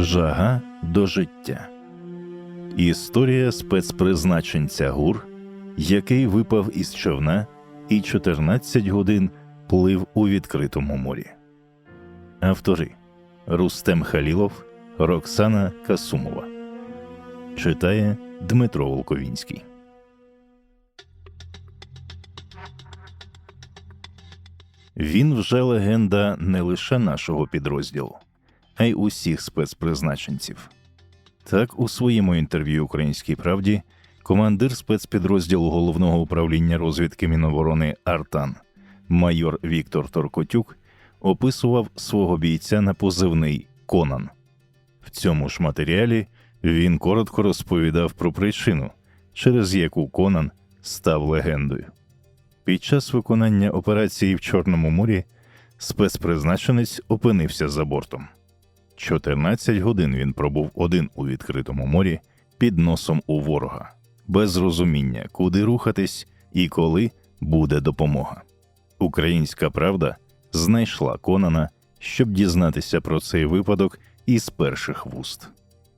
Жага до життя. Історія спецпризначенця ГУР, який випав із човна і 14 годин плив у відкритому морі. Автори Рустем Халілов, Роксана Касумова. Читає Дмитро Волковінський. Він вже легенда не лише нашого підрозділу, а й усіх спецпризначенців. Так, у своєму інтерв'ю Українській правді командир спецпідрозділу головного управління розвідки Міноборони Артан, майор Віктор Торкотюк, описував свого бійця на позивний Конан. В цьому ж матеріалі він коротко розповідав про причину, через яку Конан став легендою. Під час виконання операції в Чорному морі спецпризначенець опинився за бортом. 14 годин він пробув один у відкритому морі під носом у ворога, без розуміння, куди рухатись і коли буде допомога. Українська правда знайшла Конана, щоб дізнатися про цей випадок із перших вуст,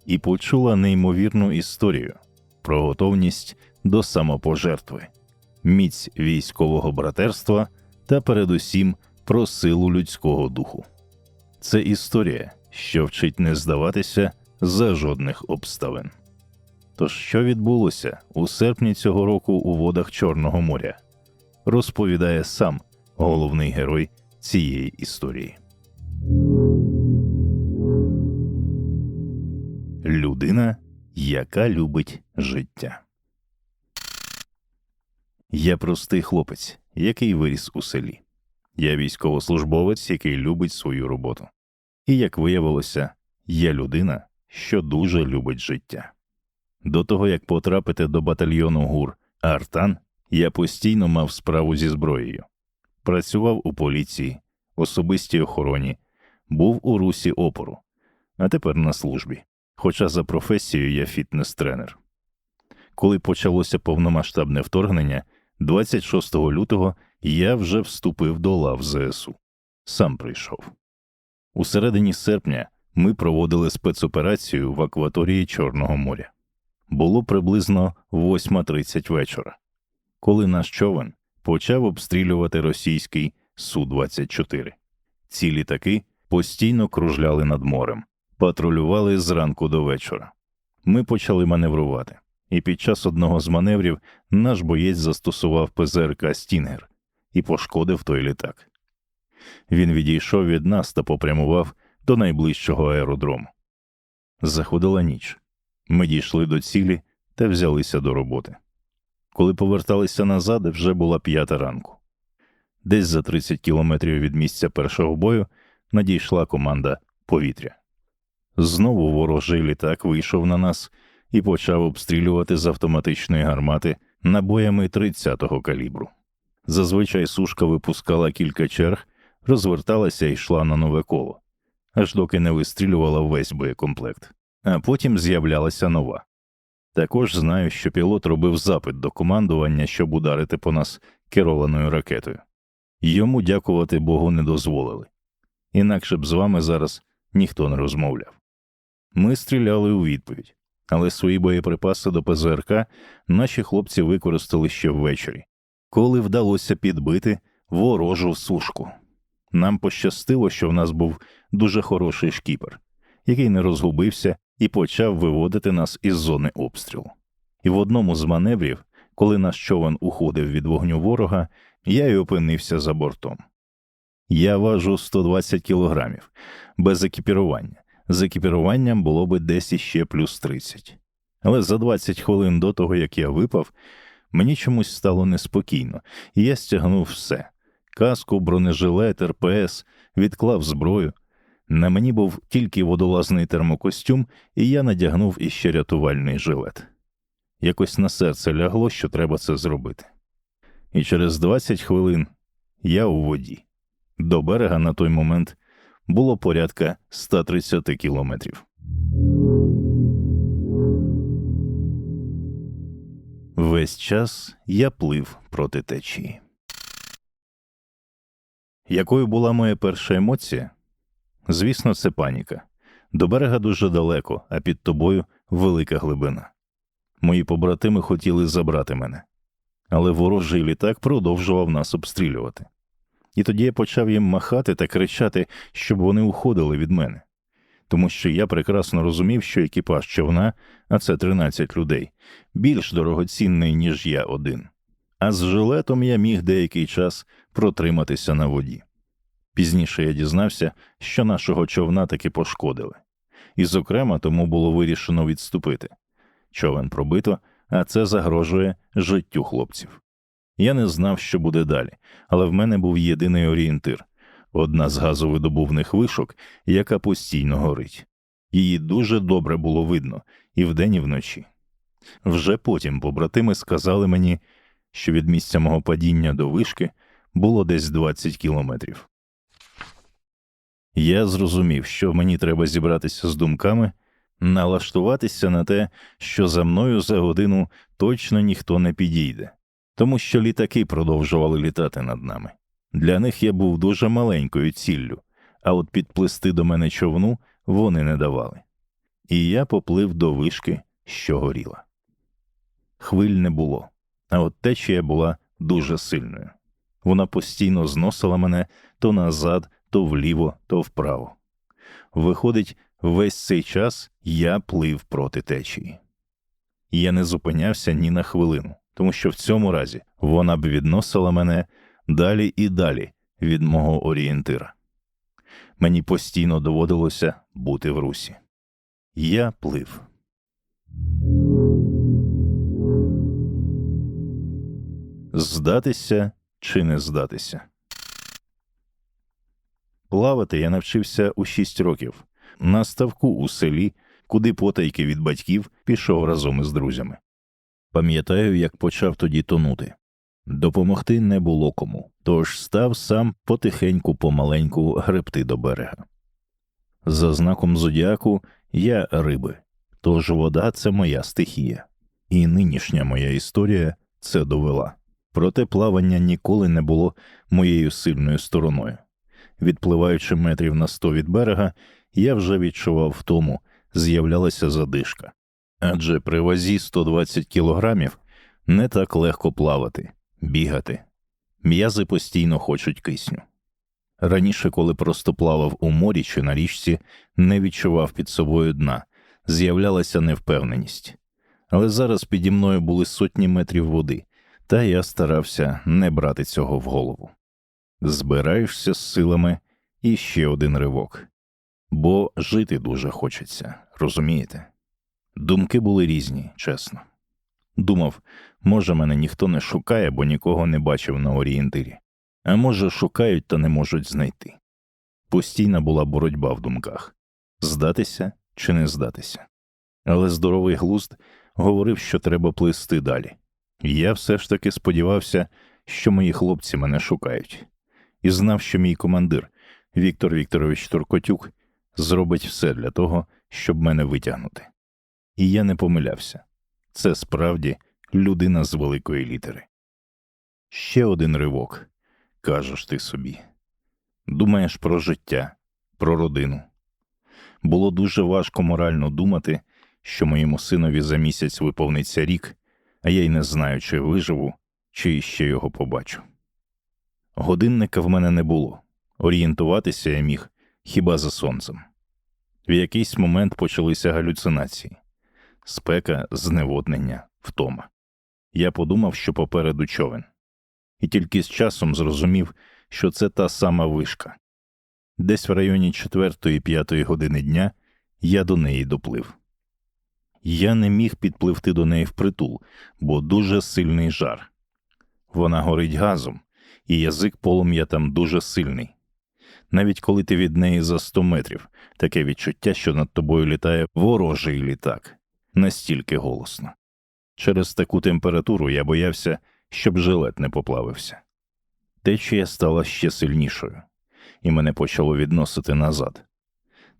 і почула неймовірну історію про готовність до самопожертви, міць військового братерства та передусім про силу людського духу. Це історія, що вчить не здаватися за жодних обставин. Тож, що відбулося у серпні цього року у водах Чорного моря, розповідає сам головний герой цієї історії. Людина, яка любить життя. Я простий хлопець, який виріс у селі. Я військовослужбовець, який любить свою роботу. І, як виявилося, я людина, що дуже любить життя. До того як потрапити до батальйону ГУР Артан, я постійно мав справу зі зброєю, працював у поліції, особистій охороні, був у русі опору, а тепер на службі. Хоча за професією я фітнес-тренер. Коли почалося повномасштабне вторгнення, 26 лютого я вже вступив до лав ЗСУ. Сам прийшов. У середині серпня ми проводили спецоперацію в акваторії Чорного моря. Було приблизно 8.30 вечора, коли наш човен почав обстрілювати російський Су-24. Ці літаки постійно кружляли над морем, патрулювали зранку до вечора. Ми почали маневрувати, і під час одного з маневрів наш боєць застосував ПЗРК Стінгер і пошкодив той літак. Він відійшов від нас та попрямував до найближчого аеродрому. Заходила ніч. Ми дійшли до цілі та взялися до роботи. Коли поверталися назад, вже була п'ята ранку. Десь за 30 кілометрів від місця першого бою надійшла команда повітря. Знову ворожий літак вийшов на нас і почав обстрілювати з автоматичної гармати набоями 30-го калібру. Зазвичай сушка випускала кілька черг, розверталася і йшла на нове коло, аж доки не вистрілювала весь боєкомплект, а потім з'являлася нова. Також знаю, що пілот робив запит до командування, щоб ударити по нас керованою ракетою. Йому дякувати Богу не дозволили, інакше б з вами зараз ніхто не розмовляв. Ми стріляли у відповідь, але свої боєприпаси до ПЗРК наші хлопці використали ще ввечері, коли вдалося підбити ворожу сушку. Нам пощастило, що в нас був дуже хороший шкіпер, який не розгубився і почав виводити нас із зони обстрілу. І в одному з маневрів, коли наш човен уходив від вогню ворога, я й опинився за бортом. Я важу 120 кілограмів, без екіпірування. З екіпіруванням було би десь іще плюс 30. Але за 20 хвилин до того, як я випав, мені чомусь стало неспокійно, і я стягнув все каску, бронежилет, РПС, відклав зброю. На мені був тільки водолазний термокостюм, і я надягнув іще рятувальний жилет. Якось на серце лягло, що треба це зробити. І через 20 хвилин я у воді. До берега на той момент було порядка 130 кілометрів. Весь час я плив проти течії. Якою була моя перша емоція? Звісно, це паніка. До берега дуже далеко, а під тобою велика глибина. Мої побратими хотіли забрати мене, але ворожий літак продовжував нас обстрілювати. І тоді я почав їм махати та кричати, щоб вони уходили від мене. Тому що я прекрасно розумів, що екіпаж човна, а це 13 людей, більш дорогоцінний, ніж я один. А з жилетом я міг деякий час протриматися на воді. Пізніше я дізнався, що нашого човна таки пошкодили, і, зокрема, тому було вирішено відступити. Човен пробито, а це загрожує життю хлопців. Я не знав, що буде далі, але в мене був єдиний орієнтир одна з газовидобувних вишок, яка постійно горить. Її дуже добре було видно і вдень, і вночі. Вже потім побратими сказали мені, що від місця мого падіння до вишки було десь 20 кілометрів. Я зрозумів, що мені треба зібратися з думками, налаштуватися на те, що за мною за годину точно ніхто не підійде, тому що літаки продовжували літати над нами. Для них я був дуже маленькою ціллю, а от підплисти до мене човну вони не давали. І я поплив до вишки, що горіла. Хвиль не було, а от течія була дуже сильною. Вона постійно зносила мене то назад, то вліво, то вправо. Виходить, весь цей час я плив проти течії. Я не зупинявся ні на хвилину, тому що в цьому разі вона б відносила мене далі і далі від мого орієнтира. Мені постійно доводилося бути в русі. Я плив. Здатися чи не здатися. Плавати я навчився у шість років на ставку у селі, куди потайки від батьків пішов разом із друзями. Пам'ятаю, як почав тоді тонути. Допомогти не було кому, тож став сам потихеньку помаленьку гребти до берега. За знаком зодіаку я риби, тож вода це моя стихія, і нинішня моя історія це довела. Проте плавання ніколи не було моєю сильною стороною. Відпливаючи метрів на сто від берега, я вже відчував втому, з'являлася задишка. Адже при вазі 120 кілограмів не так легко плавати, бігати. М'язи постійно хочуть кисню. Раніше, коли просто плавав у морі чи на річці, не відчував під собою дна, з'являлася невпевненість. Але зараз піді мною були сотні метрів води, та я старався не брати цього в голову. Збираєшся з силами і ще один ривок, бо жити дуже хочеться, розумієте? Думки були різні, чесно. Думав, може, мене ніхто не шукає, бо нікого не бачив на орієнтирі, а може, шукають та не можуть знайти. Постійна була боротьба в думках здатися чи не здатися. Але здоровий глузд говорив, що треба плисти далі. Я все ж таки сподівався, що мої хлопці мене шукають, і знав, що мій командир Віктор Вікторович Туркотюк зробить все для того, щоб мене витягнути. І я не помилявся це справді людина з великої літери. Ще один ривок, кажеш ти собі. Думаєш про життя, про родину. Було дуже важко морально думати, що моєму синові за місяць виповниться рік, а я й не знаю, чи виживу, чи ще його побачу. Годинника в мене не було. Орієнтуватися я міг хіба за сонцем. В якийсь момент почалися галюцинації, спека, зневоднення, втома. Я подумав, що попереду човен, і тільки з часом зрозумів, що це та сама вишка. Десь в районі 4-5 години дня я до неї доплив. Я не міг підпливти до неї впритул, бо дуже сильний жар. Вона горить газом, і язик полум'я там дуже сильний. Навіть коли ти від неї за 100 метрів, таке відчуття, що над тобою літає ворожий літак, настільки голосно. Через таку температуру я боявся, щоб жилет не поплавився. Течія стала ще сильнішою, і мене почало відносити назад.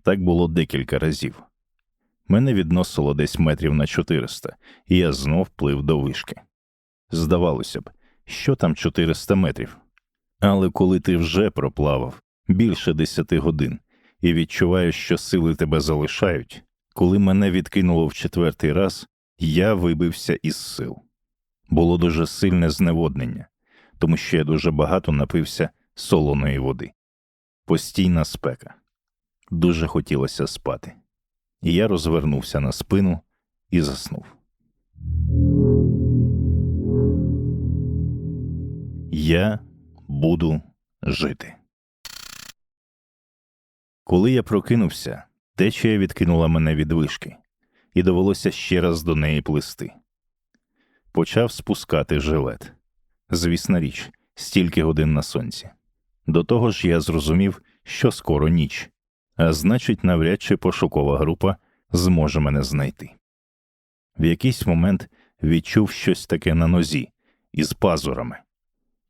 Так було декілька разів. Мене відносило десь метрів на 400, і я знов плив до вишки. Здавалося б, що там 400 метрів. Але коли ти вже проплавав більше десяти годин і відчуваєш, що сили тебе залишають, коли мене відкинуло в четвертий раз, я вибився із сил. Було дуже сильне зневоднення, тому що я дуже багато напився солоної води. Постійна спека. Дуже хотілося спати. І я розвернувся на спину і заснув. Я буду жити. Коли я прокинувся, течія відкинула мене від вишки, і довелося ще раз до неї плисти. Почав спускати жилет. Звісна річ, стільки годин на сонці. До того ж, я зрозумів, що скоро ніч, значить, навряд чи пошукова група зможе мене знайти. В якийсь момент відчув щось таке на нозі із пазурами.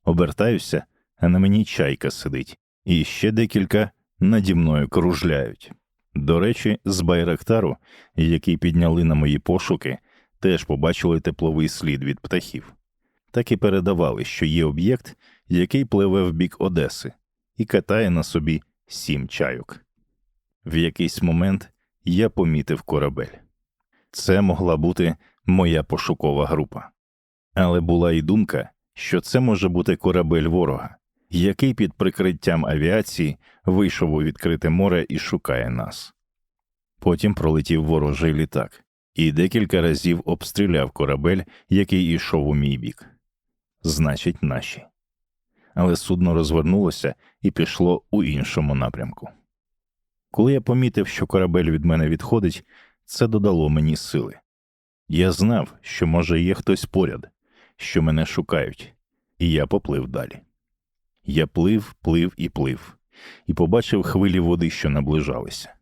Обертаюся, а на мені чайка сидить, і ще декілька наді мною кружляють. До речі, з Байрактару, який підняли на мої пошуки, теж побачили тепловий слід від птахів. Так і передавали, що є об'єкт, який пливе в бік Одеси, і катає на собі сім чайок. В якийсь момент я помітив корабель. Це могла бути моя пошукова група. Але була і думка, що це може бути корабель ворога, який під прикриттям авіації вийшов у відкрите море і шукає нас. Потім пролетів ворожий літак і декілька разів обстріляв корабель, який ішов у мій бік. Значить, наші. Але судно розвернулося і пішло у іншому напрямку. Коли я помітив, що корабель від мене відходить, це додало мені сили. Я знав, що, може, є хтось поряд, що мене шукають, і я поплив далі. Я плив, плив і плив, і побачив хвилі води, що наближалися.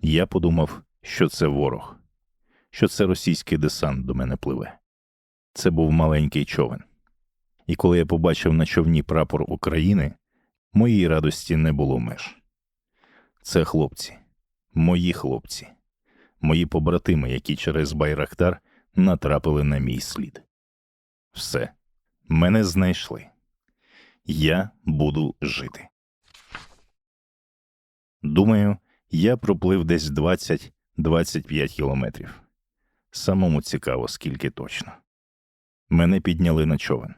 Я подумав, що це ворог, що це російський десант до мене пливе. Це був маленький човен. І коли я побачив на човні прапор України, моїй радості не було меж. Це хлопці, мої хлопці, мої побратими, які через Байрактар натрапили на мій слід. Все, мене знайшли. Я буду жити. Думаю, я проплив десь 20-25 кілометрів. Самому цікаво, скільки точно. Мене підняли на човен.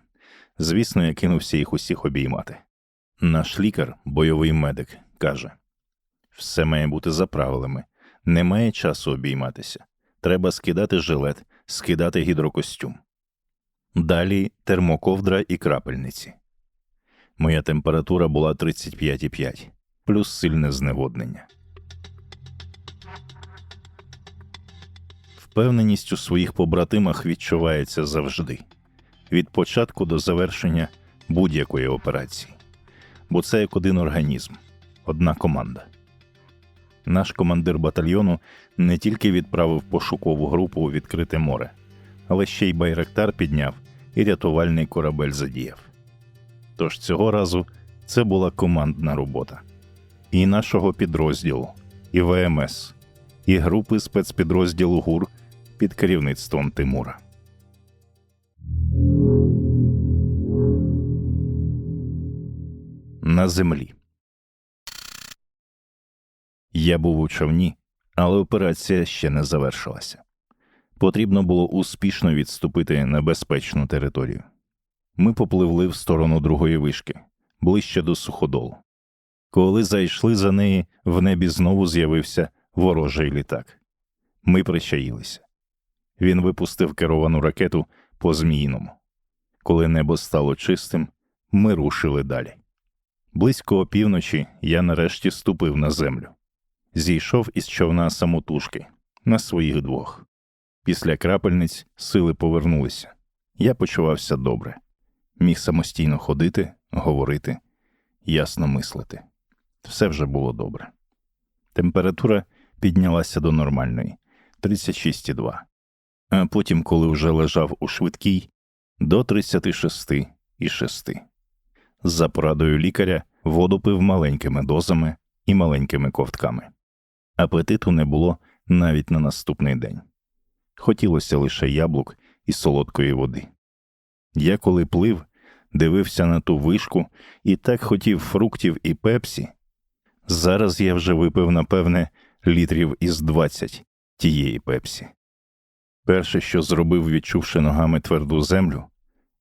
Звісно, я кинувся їх усіх обіймати. Наш лікар, бойовий медик, каже все має бути за правилами, немає часу обійматися. Треба скидати жилет, скидати гідрокостюм. Далі термоковдра і крапельниці. Моя температура була 35,5, плюс сильне зневоднення. Впевненість у своїх побратимах відчувається завжди від початку до завершення будь-якої операції, бо це як один організм, одна команда. Наш командир батальйону не тільки відправив пошукову групу у відкрите море, але ще й байрактар підняв і рятувальний корабель задіяв. Тож цього разу це була командна робота і нашого підрозділу, і ВМС, і групи спецпідрозділу ГУР під керівництвом Тимура. На землі. Я був у човні, але операція ще не завершилася. Потрібно було успішно відступити на безпечну територію. Ми попливли в сторону другої вишки, ближче до суходолу. Коли зайшли за неї, в небі знову з'явився ворожий літак. Ми причаїлися. Він випустив керовану ракету по зміїному. Коли небо стало чистим, ми рушили далі. Близько опівночі я нарешті ступив на землю зійшов із човна самотужки на своїх двох. Після крапельниць сили повернулися. Я почувався добре, міг самостійно ходити, говорити, ясно мислити. Все вже було добре. Температура піднялася до нормальної 36,2. А потім, коли вже лежав у швидкій, до 36,6. За порадою лікаря воду пив маленькими дозами і маленькими ковтками. Апетиту не було навіть на наступний день. Хотілося лише яблук і солодкої води. Я, коли плив, дивився на ту вишку і так хотів фруктів і пепсі, Зараз я вже випив, напевне, літрів із 20 тієї пепсі. Перше, що зробив, відчувши ногами тверду землю,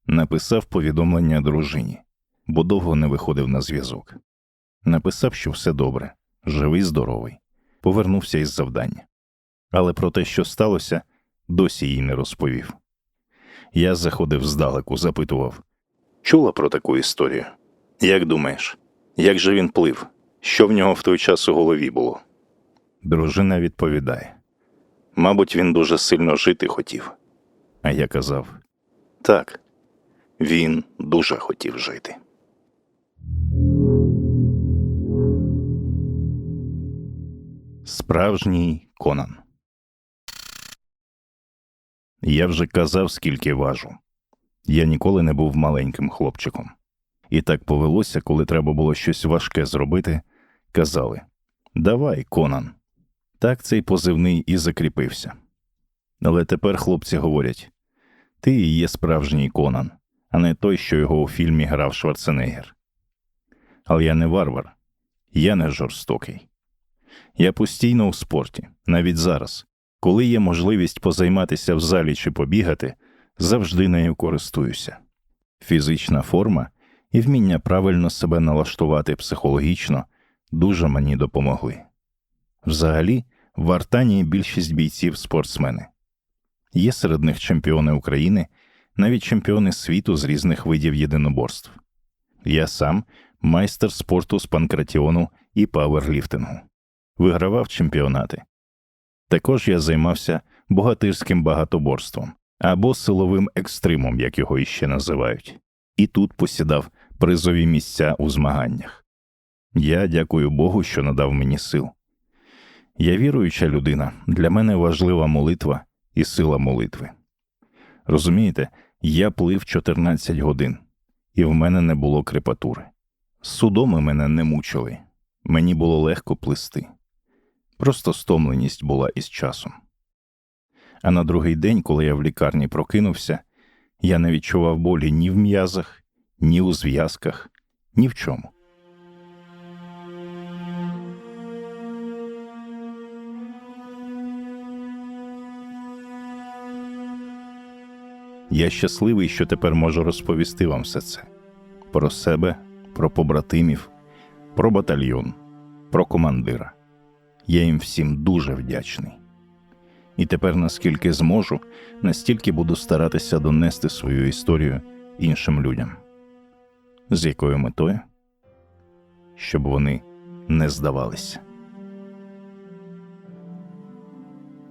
написав повідомлення дружині, бо довго не виходив на зв'язок. Написав, що все добре, живий, здоровий, повернувся із завдання. Але про те, що сталося, досі їй не розповів. Я заходив здалеку, запитував Чула про таку історію? Як думаєш, як же він плив? Що в нього в той час у голові було? Дружина відповідає Мабуть, він дуже сильно жити хотів. А я казав Так, він дуже хотів жити. Справжній Конан. Я вже казав, скільки важу. Я ніколи не був маленьким хлопчиком. І так повелося, коли треба було щось важке зробити, казали Давай, Конан. Так цей позивний і закріпився. Але тепер хлопці говорять ти і є справжній Конан, а не той, що його у фільмі грав Шварценеггер. Але я не варвар, я не жорстокий. Я постійно у спорті, навіть зараз, коли є можливість позайматися в залі чи побігати, завжди нею користуюся. Фізична форма і вміння правильно себе налаштувати психологічно дуже мені допомогли. Взагалі, в Артані більшість бійців спортсмени. Є серед них чемпіони України, навіть чемпіони світу з різних видів єдиноборств. Я сам майстер спорту з панкратіону і пауерліфтингу, вигравав чемпіонати. Також я займався богатирським багатоборством або силовим екстримом, як його іще називають, і тут посідав призові місця у змаганнях. Я дякую Богу, що надав мені сил. Я віруюча людина, для мене важлива молитва і сила молитви. Розумієте, я плив 14 годин, і в мене не було крепатури. Судоми мене не мучили, мені було легко плисти. Просто стомленість була із часом. А на другий день, коли я в лікарні прокинувся, я не відчував болі ні в м'язах, ні у зв'язках, ні в чому. Я щасливий, що тепер можу розповісти вам все це про себе, про побратимів, про батальйон, про командира. Я їм всім дуже вдячний. І тепер, наскільки зможу, настільки буду старатися донести свою історію іншим людям. З якою метою? Щоб вони не здавалися.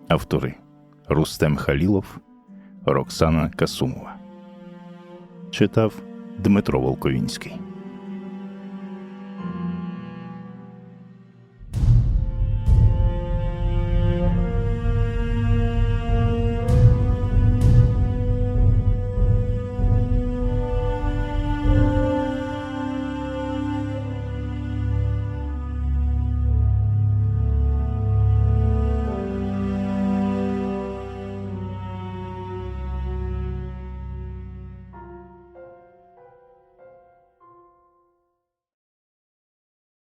Автори Рустем Халілов, Роксана Касумова. Читав Дмитро Волковінський.